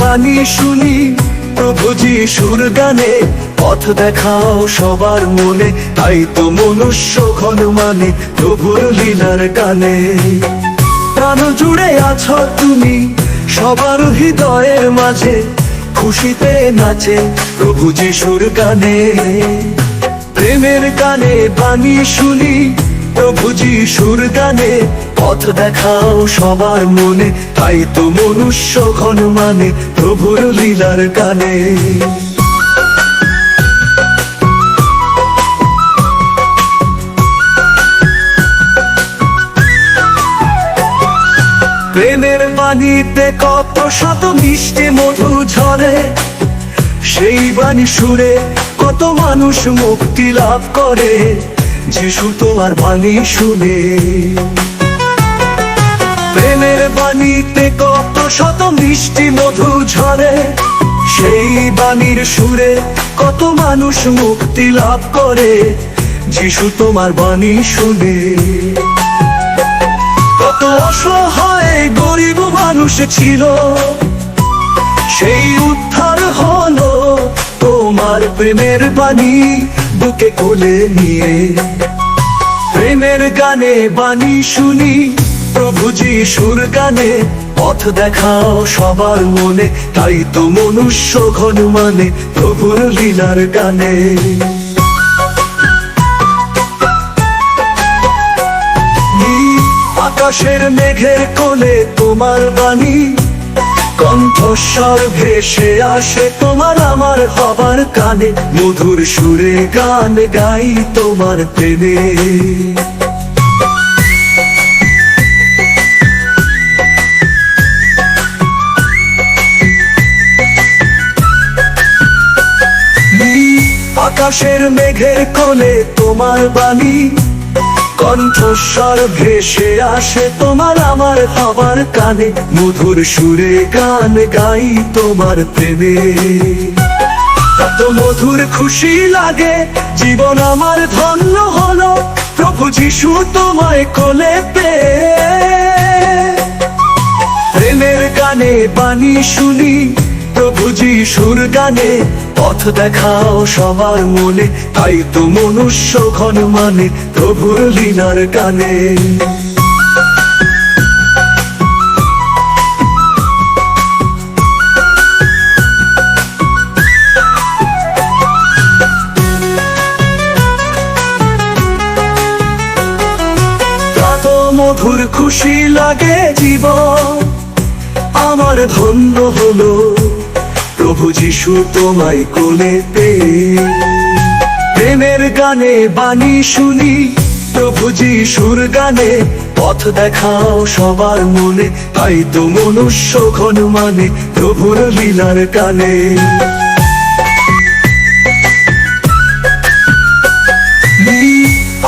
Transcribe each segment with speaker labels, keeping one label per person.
Speaker 1: বাণী শুনি। প্রভু যিশুর গানে পথ দেখাও সবার মনে। তাই তো মনুষ্য ঘন মানে প্রভুর লীলার গানে। প্রাণ জুড়ে আছো তুমি সবার হৃদয়ের মাঝে, খুশিতে নাচে প্রভু যিশুর গানে। প্রেমের গানে বাণী শুনি প্রভু যিশুর গানে, পথ দেখাও সবার মনে, তাই তো মনুষ্য ঘন মানে প্রভুর লীলার গানে। প্রেমের বাণীতে কত শত মিষ্টি মধু ঝরে, সেই বাণী সুরে কত মানুষ মুক্তি লাভ করে। যিশু তোমার বাণী শুনে। প্রেমের বাণীতে কত শত মিষ্টি মধু ঝরে, সেই বাণীর সুরে কত মানুষ মুক্তি লাভ করে যিশু তোমার বাণী শুনে। কত অসহায় গরিব মানুষ ছিল, সেই উদ্ধার হলো তোমার প্রেমের বাণী। বুকে কোলে নিয়ে প্রেমের গানে বাণী শুনি, প্রভু যিশুর গানে পথ দেখাও সবার মনে, তাই তো মনুষ্য ঘন মানে প্রভুর লীলার গানে। আকাশের মেঘের কোলে তোমার বাণী কণ্ঠস্বর ভেসে আসে তোমার আমার হবার কানে। মধুর সুরে গান গাই তোমার প্রেমে। আকাশের মেঘের কোলে তোমার বাণী। কণ্ঠস্বর ভেসে আসে তোমার আমার হবার কানে। মধুর সুরে গান গাই তোমার প্রেমে। এত মধুর খুশি লাগে, জীবন আমার ধন্য হলো, প্রভু যিশু তোমায় কোলে পেয়ে প্রেমের গানে বাণী শুনি প্রভু সুর গানে, পথ দেখাও সবার মনে, তাই তো মনুষ্য ঘন মানে প্রভুর লীলার গানে মধুর খুশি লাগে জীবন, আমার ধন্য হলো প্রভু যিশু তোমায় কোলে প্রেমের গানে বাণী শুনি, প্রভু যিশুর গানে পথ দেখাও সবার মনে। তাই তো মনুষ্য ঘন মানে প্রভুর লীলার গানে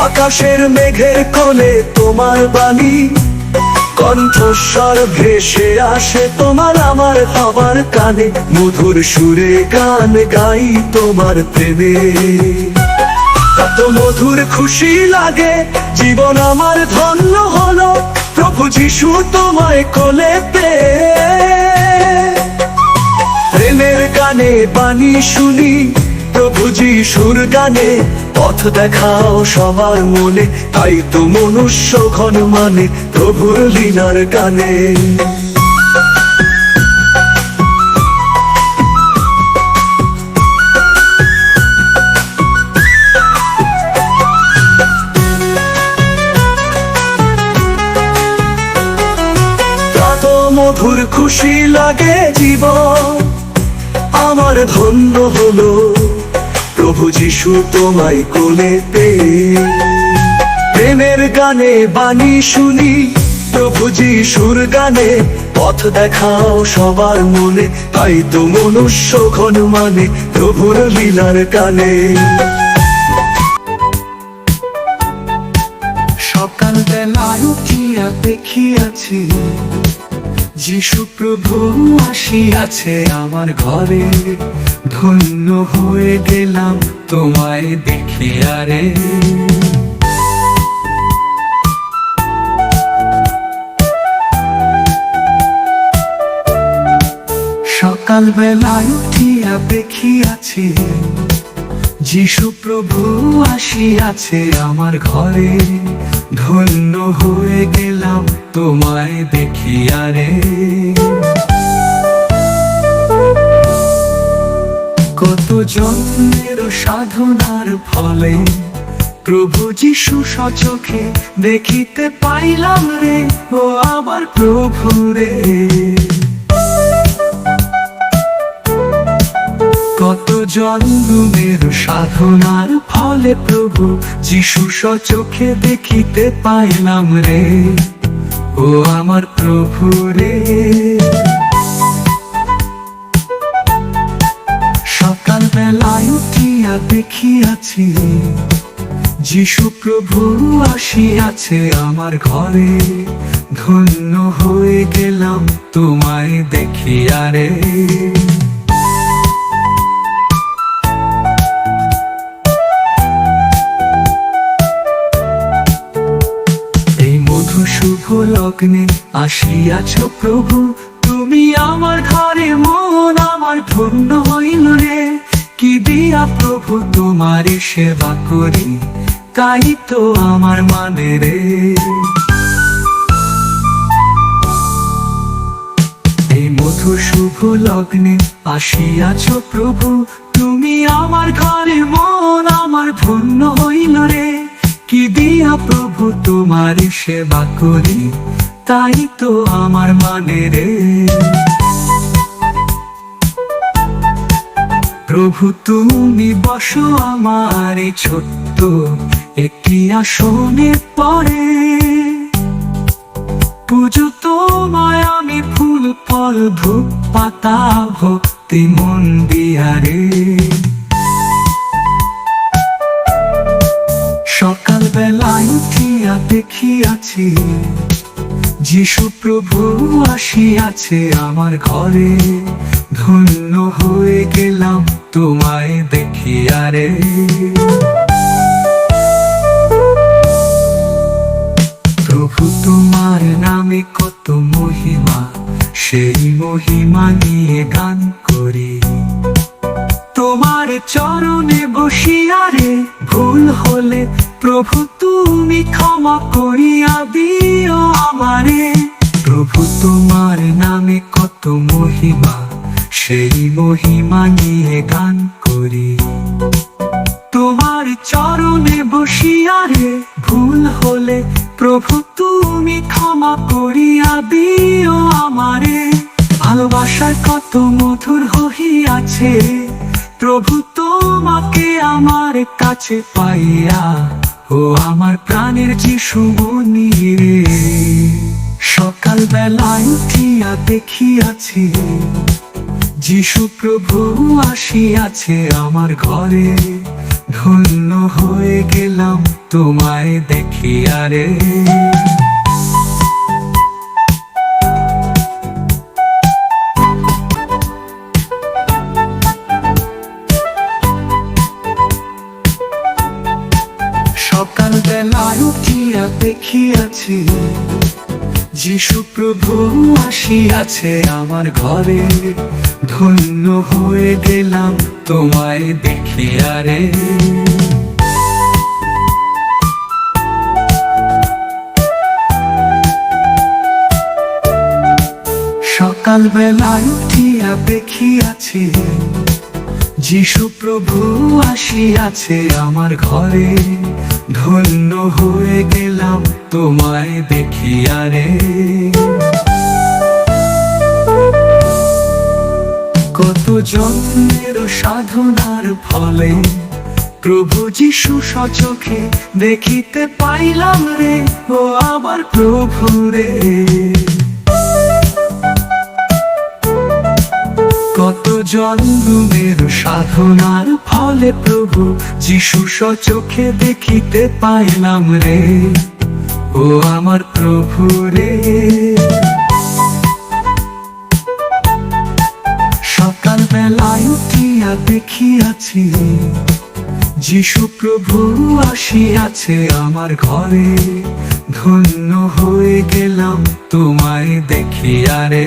Speaker 1: আকাশের মেঘের কোলে তোমার বাণী কণ্ঠস্বর ভেসে আসে তোমার আমার হবার কানে। মধুর সুরে গান গাই তোমার প্রেমে। কত মধুর খুশি লাগে, জীবন আমার ধন্য হলো। প্রভু যিশু তোমায় কোলে প্রেমের গানে বাণী শুনি, প্রভু যিশুর গানে পথ দেখাও সবার মনে, তাই তো মনুষ্য ঘন মানে প্রভুর লীলার মধুর খুশি লাগে জীবন, আমার ধন্য হলো প্রভু যিশু তোমায় কোলে প্রেমের গানে বাণী শুনি, প্রভু যিশুর গানে পথ দেখাও সবার মনে। তাই তো মনুষ্য ঘন মানে প্রভুর লীলার গানে সকাল বেলায় উঠিয়া দেখিয়াছি, যিশু প্রভু আসিয়াছে আমার ঘরে। ধন্য হয়ে গেলাম তোমায় দেখিয়া রে সকালবেলায় উঠিয়া দেখিয়াছি, যিশু প্রভু আসিয়াছে আমার ঘরে। ধন্য হয়ে গেলাম তোমায় দেখিয়া রে কত জন্মের সাধনার ফলে প্রভু যিশু সচোখে দেখিতে পাইলাম রে, ও আমার প্রভু রে। কত জন্মের সাধনার ফলে প্রভু যিশু সচোখে দেখিতে পাইলাম রে, ও আমার প্রভু রে। বেলায় দেখিয়াছি, যিশু প্রভু আসিয়াছে আমার ঘরে। ধন্য হয়ে গেলাম তোমায় দেখিয়া রে। শুভ লগ্নে আসিয়াছ প্রভু, তুমি আমার ঘরে, মন আমার ধন্য হইল রে। দিয়া প্রভু, তোমার সেবা করি তাই তো আমার মানে রে। এই মধু শুভ লগ্নে আসিয়াছ প্রভু, তুমি আমার ঘরে মন আমার ধন্য হইল রে। কি দিয়া প্রভু, তোমার সেবা করি, তাই তো আমার মানে রে। প্রভু, তুমি বসো আমার এই ছোট্ট একটি আসনে পরে। পুজো তোমায় আমি ফুল, ফল, ধূপ, পাতা, ভক্তি, মন দিয়ারে সকাল বেলায় উঠিয়া দেখিয়াছি, যিশু প্রভু আসিয়াছে আমার ঘরে। ধন্য হয়ে গেলাম তোমায় দেখিয়ারে। প্রভু সেই মহিমা নিয়ে গান করি। তোমার চরণে বসিয়ারে ভুল হলে প্রভু তুমি ক্ষমা করিয়া দিও আমারে। ভালোবাসার কত মধুর হইয়াছে, প্রভু তোমাকে আমার কাছে পাইয়া, ও আমার প্রাণের যিশু রে। সকাল বেলায় উঠিয়া দেখিয়াছি যিশু প্রভু আসিয়াছে আমার ঘরে, ধন্য হয়ে গেলাম তোমায় দেখিয়া রে। সকাল বেলায় উঠিয়া দেখিয়াছি, যিশু প্রভু আসিয়াছে আমার ঘরে ধন্য হয়ে গেলাম তোমায় দেখিয়া আরে। সকাল বেলায় উঠিয়া দেখিয়াছি, যিশু প্রভু আসিয়াছে আমার ঘরে। ধন্য হয়ে গেলাম তোমায় দেখিয়া রে কত জন্মের সাধনার ফলে প্রভু যিশু সচোখে দেখিতে পাইলাম রে, ও আমার প্রভু রে। কত জন্মের সাধনার ফলে প্রভু যিশু সচোখে দেখিতে পাইলাম রে, ও আমার প্রভু রে। উঠিয়া দেখিয়াছি যিশু প্রভু আসিয়াছে আমার ঘরে ধন্য হয়ে গেলাম তোমায় দেখিয়া রে।